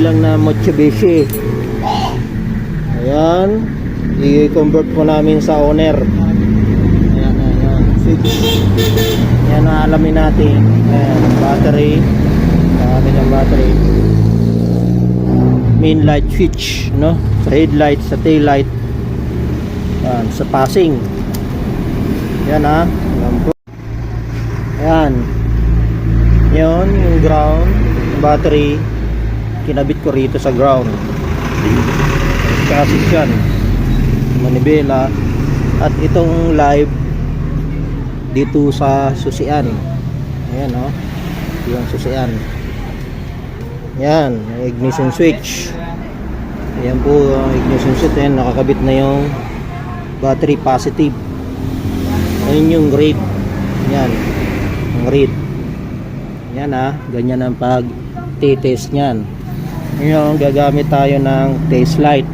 lang na Mitsubishi. Ayan. I-convert po namin sa owner. Ayan, ayan, ayan. Ayan, alamin natin. Ayan, battery. Sabi ng battery. Main light switch, no? Sa headlight, sa tail light. Ayan, sa passing. Ayan ha. Ayan po. Ayan. Yun, yung ground, battery, kinabit ko rito sa ground. Chassis yan. Manibela. At itong live dito sa susian. Ayan o. Yung susian. Yan, ignition switch. Ayan po, ang ignition switch. Ayan, nakakabit na yung battery positive. Ayan yung grade. Yan. Ang read. Yan ah, ganyan ang pag test niyan. Ngayon, gagamit tayo ng taste light.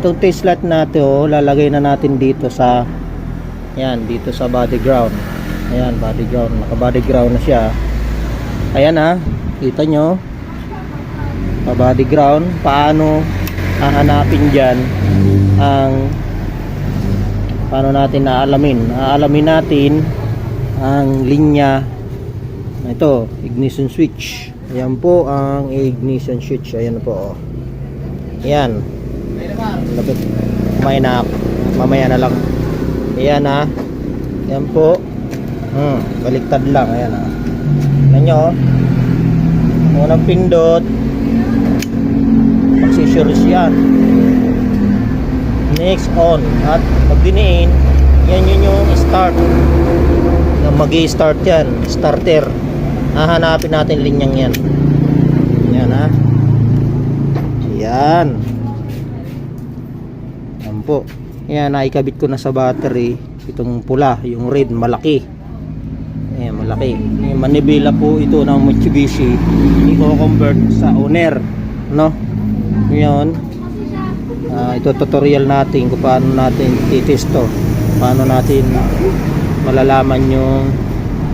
Itong taste light natin, oh, lalagay na natin dito sa yan, dito sa body ground. Ayan, body ground. Naka body ground na siya. Ayan ah, kita nyo. Pa body ground. Paano hahanapin dyan ang paano natin naalamin? Aalamin natin ang linya ito, ignition switch. Ayan po ang ignition switch. Ayan po. Oh. Ayan. Lapit. May na. Mamaya na lang. Ayan ha. Ayan po. Hmm, baliktad lang. Ayan ha. Ayan nyo. oh. Unang pindot. Magsisures yan. Next on. At pag diniin, yan yun yung start na mag start yan starter hahanapin natin linyang yan. Yan ha? Yan. Yan po. Yan naikabit ko na sa battery itong pula yung red malaki. Yan malaki. Yung manibela po ito ng Mitsubishi i-convert sa owner no? Yun Ah, ito tutorial natin kung paano natin titest to paano natin malalaman yung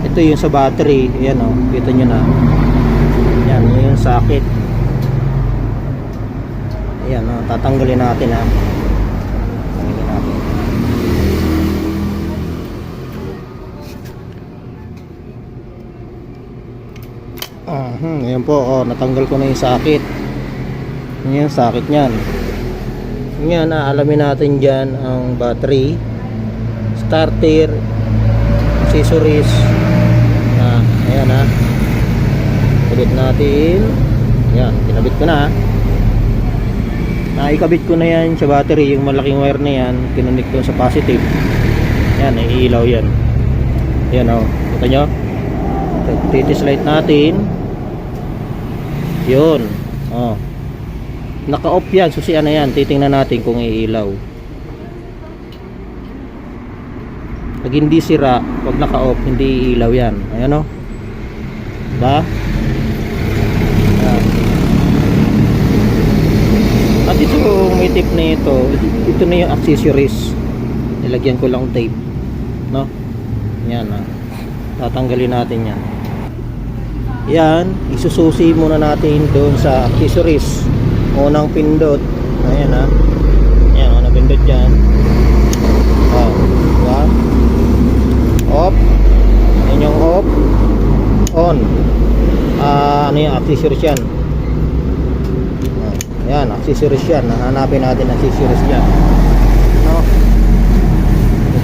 ito yung sa battery. Yan o kita nyo na. Yan yun yung socket. Ayan o tatanggalin natin ha tatanggalin natin. Uh ayan po oh, natanggal ko na yung socket. Yan yung socket nyan yan aalamin natin dyan ang battery. Starter accessories. ah, ayan ha. Kabit natin. Yan, kinabit ko na naikabit ko na yan sa battery yung malaking wire na yan. Kinunik ko sa positive. Yan, naiilaw yan. Yan o, oh. kita nyo? Titis light natin. Yun oh. naka off yan, susian na yan? Titingnan natin kung iilaw. Pag hindi sira pag naka-off hindi ilaw yan. Ayan o ba Ayan. at ito may tip na ito. Ito na yung accessories. Nilagyan ko lang tape. No? Yan ah. tatanggalin natin yan. Yan isususi muna natin doon sa accessories. Unang pindot. Ayan ah. Yan unang pindot yan. Oh, diba? off. Yan yung off. On ano yung accessories yan Ah, yan accessories yan hanapin natin accessories yan no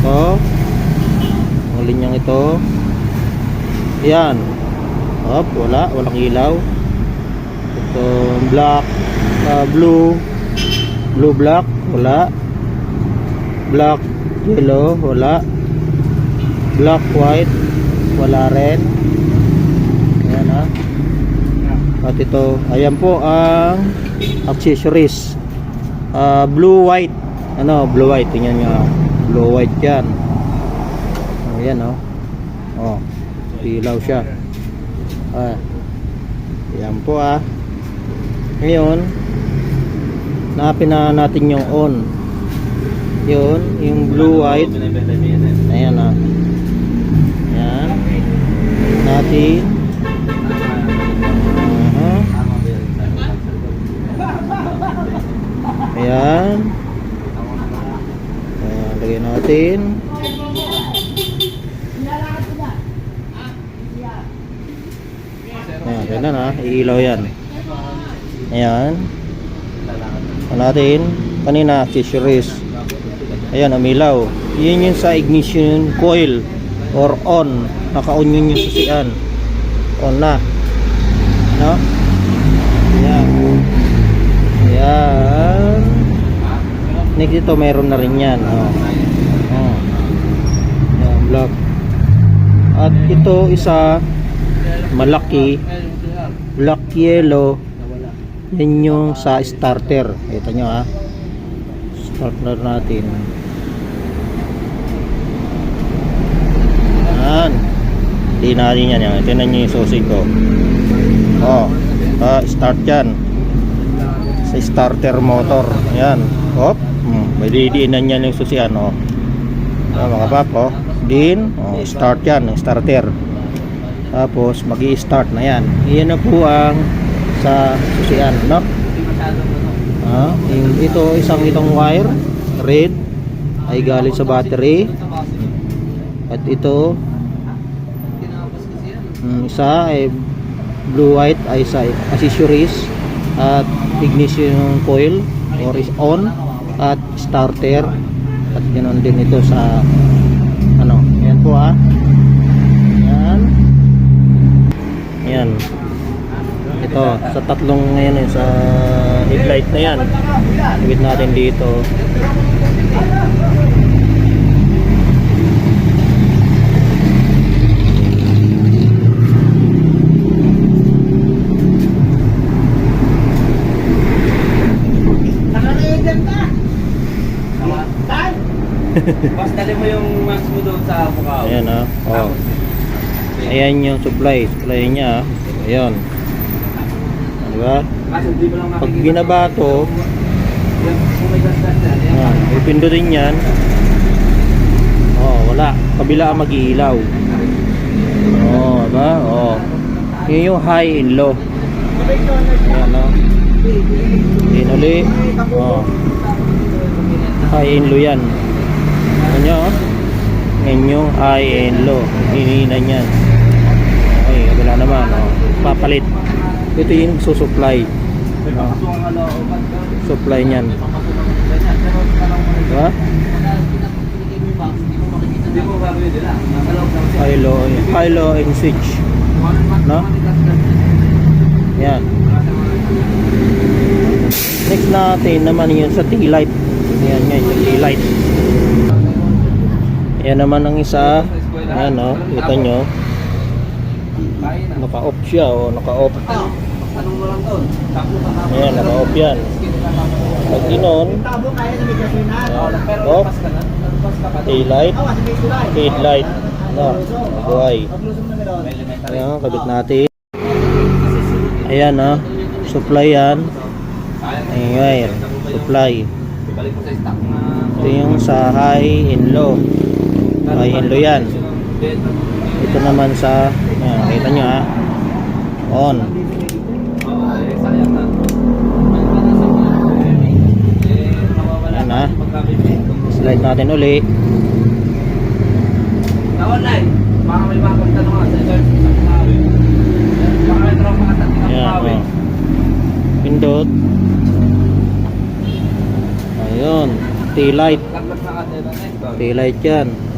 ito. Ang linyang ito. Yan off wala. Walang ilaw. Ito black. Ah, blue. Blue black wala. Black yellow wala. Black white wala red ayan ha at ito ayan po ang accessories. Ah, blue white. Ano blue white. Tingnan nyo ah. blue white yan. Ayan oh. Oh ilaw siya. Ah ayan po ah. Ngayon napin na natin yung on. Yun yung blue white. Ayan ah. Ayan. Natin. Ayan. Ayan, lagyan natin. Ayan, ganun ha. Ah. Iilaw yan. Ayan. Ayan natin. Kanina, accessories. Ayan, umilaw. Yun yun sa ignition coil or on. Naka-on yun yung susian. On na. No? Ayan. Ayan. Next ito, meron na rin yan. Oh. Oh. Ayan, black. At ito, isa, malaki, black yellow. Yan yung sa starter. Ito nyo ha. Starter natin. Yan. Hindi natin yan. yan. Tingnan nyo yung susi ko. Oh. Ah, start yan. Sa starter motor. Yan. Hop. May didiinan yan yung susian. Oh. Ah, mga pap. Din. Oh, start yan. Yung starter. Tapos mag start na yan. Iyan na po ang sa susian, no? Ah, yung- ito isang itong wire red ay galing sa battery. At ito mm, isa ay blue white ay sa accessories at ignition coil or is on at starter. At ganoon din ito sa ano yan po ah. Yan yan ito sa tatlong ngayon eh, sa headlight na yan. Ibig natin dito Mas dali mo yung max mo doon sa mukha. ayan ah oh. ayan yung supply supply niya ah. ayan diba pag binaba to Yung kung may gas-gas yan, yan. Yan, ipindutin yan. Oh, wala. Kabila ang mag-iilaw. Oh, ba? Oh. Yun yung high and low. Yan, no? Yun uli. Oh. High and low yan. Ano oh? Yung high and low. Hinihinan yan. Okay, kabila naman, oh. Papalit. Ito yung susupply. Ka. Supply niyan. Diba? High low, high low and switch. No? Yan. Next natin naman yun sa taillight. Yan yan, sa taillight. Yan naman ang isa. Ayan o, kita nyo. Naka-off siya o, naka-off. Anong mo lang doon? Takbo ka na. Ayan, naka-off yan. Pag Pero off, taillight, headlight. Na, buhay. Ayan, kabit natin. Ayan ah, supply yan. Ayan, supply. Ito yung sa high and low. High and low yan. Ito naman sa, ayan, kita nyo ha. On. Eh, mawawala Ayan, pa ah. Slide natin uli. Online. Baka may mga pagtanungan sa sa Pinawi. Baka may tropa ka sa oh. Pindot. Ayun. Next. Taillight yan.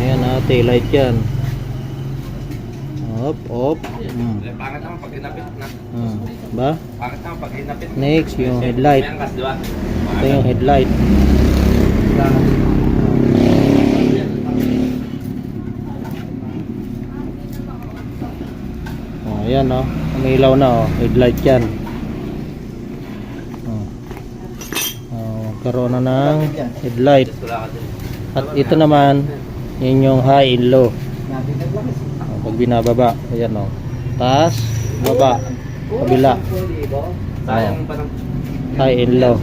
Ayan ha, taillight yan. Op, op. Hmm. Eh, Pangit naman pag hinapit na. Hmm. Ba? Pangit naman pag hinapit. Next, yung headlight. Ito yung headlight. Oh, ayan oh. Umilaw na oh. Headlight yan. Oh. Oh, karoon na ng headlight. At ito naman, yun yung high and low. Oh, pag binababa, ayan oh. Taas, baba, kabila, ng... high and low.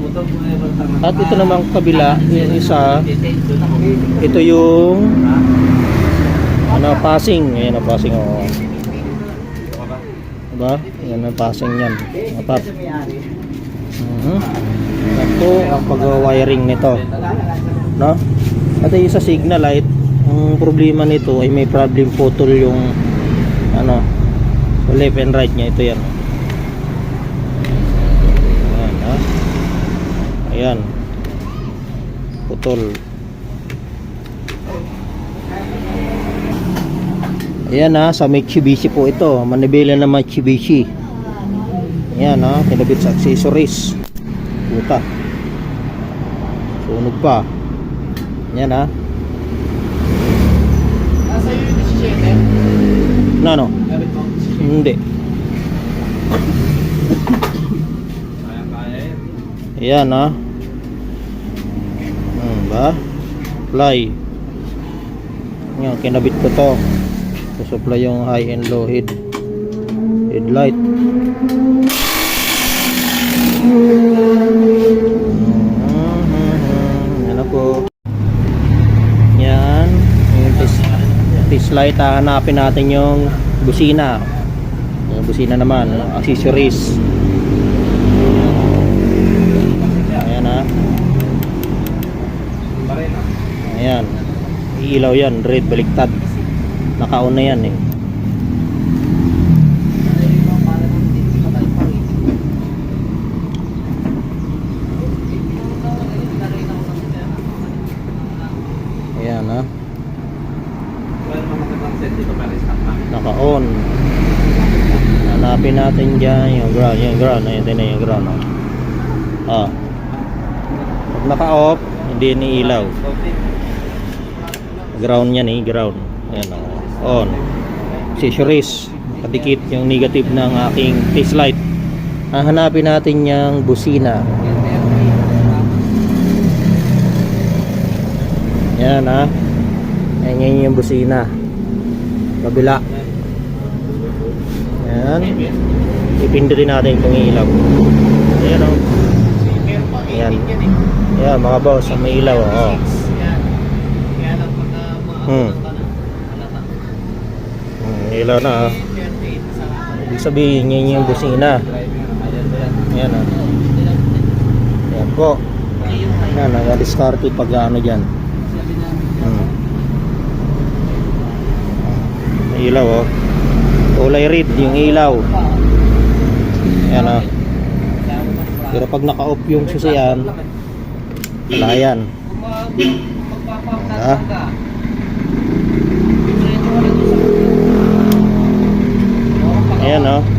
At ito namang kabila, yung isa, ito yung ano, passing. Ayan ang passing oh. Diba? Yan ang passing yan. Mga pap. Mhm. Ito ang pag-wiring nito. No? At yung sa signal light, ang problema nito ay may problem putol yung ano, left and right niya ito yan. Ayan, ha? Ayan. Putol. Ayan ha, sa Mitsubishi po ito. Manibela na Mitsubishi. Ayan ha, kinabit sa accessories. Puta. Sunog pa. Ayan ha. Na mo. Hindi. Yan. Ayan ha. Hmm, ba? Fly. Ayan, kinabit ko to. Supply yung high and low head headlight. Mhm. Yan na po. Yan. Yung test, test light, hahanapin natin yung busina. Yung busina naman, accessories. Ayan ha. Ayan. Ilaw yan, red baliktad. Naka-on na yan eh. Ayan ha. Wala naman magandang set dito pero stock na. Naka-on. Hanapin natin dyan yung ground. Yung ground. Ayan, ito na yung ground. Oh. Ah. Pag naka-off, hindi iniilaw. Ground yan eh, ground. Ayan oh. On. Accessories. Kadikit yung negative ng aking taste light. Hahanapin natin yung busina. Yan ha. Yan, yan yung busina. Kabila. Yan. Ipindutin natin itong ilaw. Ayan o. Meron pa Yan. 18 yan eh. Yan mga boss, may ilaw. Oh. Yan. Kaya lang pagka Hmm. Hmm, ilaw na. 38 sa Ibig sabihin, yan yung busina. ayan ba yan? Yan ha. Yan po. Yan, nag-discarte pag ano dyan. Hmm. Ilaw oh. Kulay red yung ilaw. Yan oh. Pero pag naka-off yung susiyan, wala yan. Ah. Ayan oh.